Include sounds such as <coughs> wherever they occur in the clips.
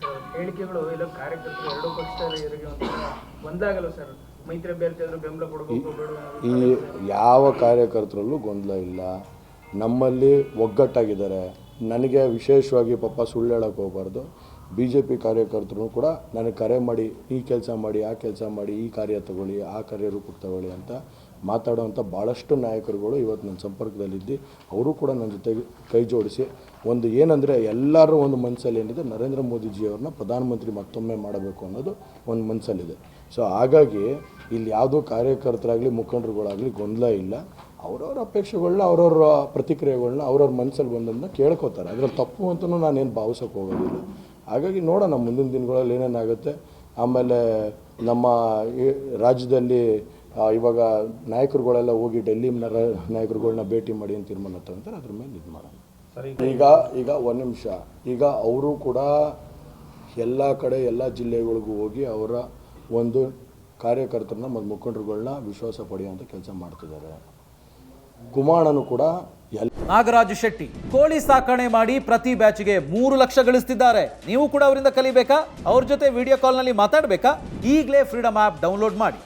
Sir ಹೇಳಿಕೆಗಳು ಇಲ್ಲ ಕಾರ್ಯಕರ್ತರು ಎರಡೂ ಪಕ್ಷದವರಿಗೆ ಒಂದಾಗಲ್ಲ ಸರ್. ಮೈತ್ರಿ ಅಭ್ಯರ್ಥಿ ಆದರೂ ಬೆಂಬಲ ಕೊಡಬೇಕು ಈ ಯಾವ ಕಾರ್ಯಕರ್ತರಲ್ಲೂ ಗೊಂದಲ ಇಲ್ಲ. ನಮ್ಮಲ್ಲಿ ಒಗ್ಗಟ್ಟಾಗಿದ್ದಾರೆ. ನನಗೆ ವಿಶೇಷವಾಗಿ ಪಾಪ ಸುಳ್ಳು ಹೇಳೋಕ್ಕೆ ಹೋಗಬಾರ್ದು. ಬಿ ಜೆ ಪಿ ಕಾರ್ಯಕರ್ತರು ಕೂಡ ನನಗೆ ಕರೆ ಮಾಡಿ, ಈ ಕೆಲಸ ಮಾಡಿ, ಆ ಕೆಲಸ ಮಾಡಿ, ಈ ಕಾರ್ಯ ತಗೊಳ್ಳಿ, ಆ ಕಾರ್ಯ ರೂಪಕ್ಕೆ ತಗೊಳ್ಳಿ ಅಂತ ಮಾತಾಡೋವಂಥ ಭಾಳಷ್ಟು ನಾಯಕರುಗಳು ಇವತ್ತು ನನ್ನ ಸಂಪರ್ಕದಲ್ಲಿದ್ದು. ಅವರು ಕೂಡ ನನ್ನ ಜೊತೆಗೆ ಕೈ ಜೋಡಿಸಿ, ಒಂದು ಏನಂದರೆ ಎಲ್ಲರೂ ಒಂದು ಮನಸ್ಸಲ್ಲಿ ಏನಿದೆ, ನರೇಂದ್ರ ಮೋದಿಜಿಯವ್ರನ್ನ ಪ್ರಧಾನಮಂತ್ರಿ ಮತ್ತೊಮ್ಮೆ ಮಾಡಬೇಕು ಅನ್ನೋದು ಒಂದು ಮನಸ್ಸಲ್ಲಿದೆ ಸೊ ಹಾಗಾಗಿ ಇಲ್ಲಿ ಯಾವುದೋ ಕಾರ್ಯಕರ್ತರಾಗಲಿ, ಮುಖಂಡರುಗಳಾಗಲಿ ಗೊಂದಲ ಇಲ್ಲ. ಅವ್ರವ್ರ ಅಪೇಕ್ಷೆಗಳನ್ನ ಅವ್ರವ್ರ ಪ್ರತಿಕ್ರಿಯೆಗಳನ್ನ ಅವ್ರವ್ರ ಮನಸ್ಸಲ್ಲಿ ಬಂದದನ್ನ ಕೇಳ್ಕೊತಾರೆ. ಅದರಲ್ಲಿ ತಪ್ಪು ಅಂತಲೂ ನಾನೇನು ಭಾವಿಸೋಕೆ ಹೋಗೋದಿಲ್ಲ. ಹಾಗಾಗಿ ನೋಡೋಣ ಮುಂದಿನ ದಿನಗಳಲ್ಲಿ ಏನೇನಾಗುತ್ತೆ. ಆಮೇಲೆ ನಮ್ಮ ರಾಜ್ಯದಲ್ಲಿ ಇವಾಗ ನಾಯಕರುಗಳೆಲ್ಲ ಹೋಗಿ ಡೆಲ್ಲಿ ನಾಯಕರುಗಳನ್ನ ಭೇಟಿ ಮಾಡಿ ಅಂತ ತೀರ್ಮಾನ ತಗೊಂತಾರೆ ಅದ್ರ ಮೇಲೆ ಇದು ಮಾಡೋಣ. ಈಗ ಈಗ ಒಂದು ನಿಮಿಷ. ಈಗ ಅವರು ಕೂಡ ಎಲ್ಲ ಕಡೆ ಎಲ್ಲ ಜಿಲ್ಲೆಗಳಿಗೂ ಹೋಗಿ ಅವರ ಒಂದು ಕಾರ್ಯಕರ್ತರನ್ನ ಮತ್ತು ಮುಖಂಡರುಗಳನ್ನ ವಿಶ್ವಾಸ ಪಡೆಯುವಂಥ ಕೆಲಸ ಮಾಡ್ತಿದ್ದಾರೆ. ಕುಮಾರನೂ ಕೂಡ ನಾಗರಾಜ್ ಶೆಟ್ಟಿ ಕೋಳಿ ಸಾಕಣೆ ಮಾಡಿ ಪ್ರತಿ ಬ್ಯಾಚ್ಗೆ ಮೂರು ಲಕ್ಷ ಗಳಿಸ್ತಿದ್ದಾರೆ. ನೀವು ಕೂಡ ಅವರಿಂದ ಕಲಿಬೇಕಾ? ಅವ್ರ ಜೊತೆ ವಿಡಿಯೋ ಕಾಲ್ನಲ್ಲಿ ಮಾತಾಡಬೇಕಾ? ಈಗಲೇ ಫ್ರೀಡಮ್ ಆ್ಯಪ್ ಡೌನ್ಲೋಡ್ ಮಾಡಿ.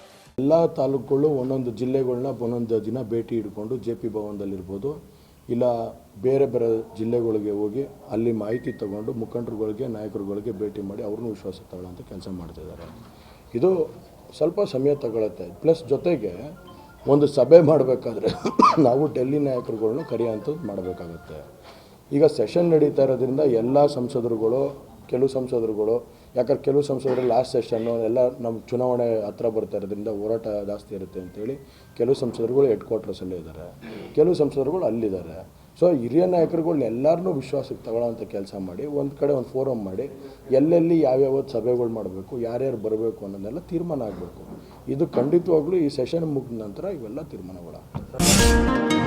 ಎಲ್ಲ ತಾಲೂಕುಗಳು ಒಂದೊಂದು ಜಿಲ್ಲೆಗಳನ್ನ ಒಂದೊಂದು ದಿನ ಭೇಟಿ ಇಟ್ಕೊಂಡು ಜೆ ಪಿ ಭವನದಲ್ಲಿರ್ಬೋದು. ಇಲ್ಲ ಬೇರೆ ಬೇರೆ ಜಿಲ್ಲೆಗಳಿಗೆ ಹೋಗಿ ಅಲ್ಲಿ ಮಾಹಿತಿ ತಗೊಂಡು ಮುಖಂಡರುಗಳಿಗೆ ನಾಯಕರುಗಳಿಗೆ ಭೇಟಿ ಮಾಡಿ ಅವ್ರನ್ನೂ ವಿಶ್ವಾಸ ತಗೊಳ್ಳೋಂಥ ಕೆಲಸ ಮಾಡ್ತಿದ್ದಾರೆ. ಇದು ಸ್ವಲ್ಪ ಸಮಯ ತಗೊಳತ್ತೆ. ಪ್ಲಸ್ ಜೊತೆಗೆ ಒಂದು ಸಭೆ ಮಾಡಬೇಕಾದ್ರೆ <coughs> ನಾವು ಡೆಲ್ಲಿ ನಾಯಕರುಗಳ್ನ ಕರೆಯೋಂಥದ್ದು ಮಾಡಬೇಕಾಗತ್ತೆ. ಈಗ ಸೆಷನ್ ನಡೀತಾ ಇರೋದ್ರಿಂದ ಎಲ್ಲ ಸಂಸದರುಗಳು, ಕೆಲವು ಸಂಸದರುಗಳು, ಯಾಕಂದ್ರೆ ಕೆಲವು ಸಂಸದರು ಲಾಸ್ಟ್ ಸೆಷನ್ನು ಎಲ್ಲ ನಮ್ಮ ಚುನಾವಣೆ ಹತ್ರ ಬರ್ತಾ ಇರೋದ್ರಿಂದ ಹೋರಾಟ ಜಾಸ್ತಿ ಇರುತ್ತೆ ಅಂತೇಳಿ ಕೆಲವು ಸಂಸದರುಗಳು ಹೆಡ್ ಕ್ವಾರ್ಟರ್ಸಲ್ಲೇ ಇದ್ದಾರೆ. ಕೆಲವು ಸಂಸದರುಗಳು ಅಲ್ಲಿದ್ದಾರೆ. ಸೊ ಹಿರಿಯ ನಾಯಕರುಗಳು ಎಲ್ಲರನ್ನೂ ವಿಶ್ವಾಸಕ್ಕೆ ತಗೊಳ್ಳೋಂಥ ಕೆಲಸ ಮಾಡಿ, ಒಂದು ಕಡೆ ಒಂದು ಫೋರಮ್ ಮಾಡಿ, ಎಲ್ಲೆಲ್ಲಿ ಯಾವ್ಯಾವ ಸಭೆಗಳು ಮಾಡಬೇಕು, ಯಾರ್ಯಾರು ಬರಬೇಕು ಅನ್ನೋದೆಲ್ಲ ತೀರ್ಮಾನ ಆಗಬೇಕು. ಇದು ಖಂಡಿತವಾಗ್ಲೂ ಈ ಸೆಷನ್ ಮುಗಿದ ನಂತರ ಇವೆಲ್ಲ ತೀರ್ಮಾನಗಳಾಗ್ತವೆ.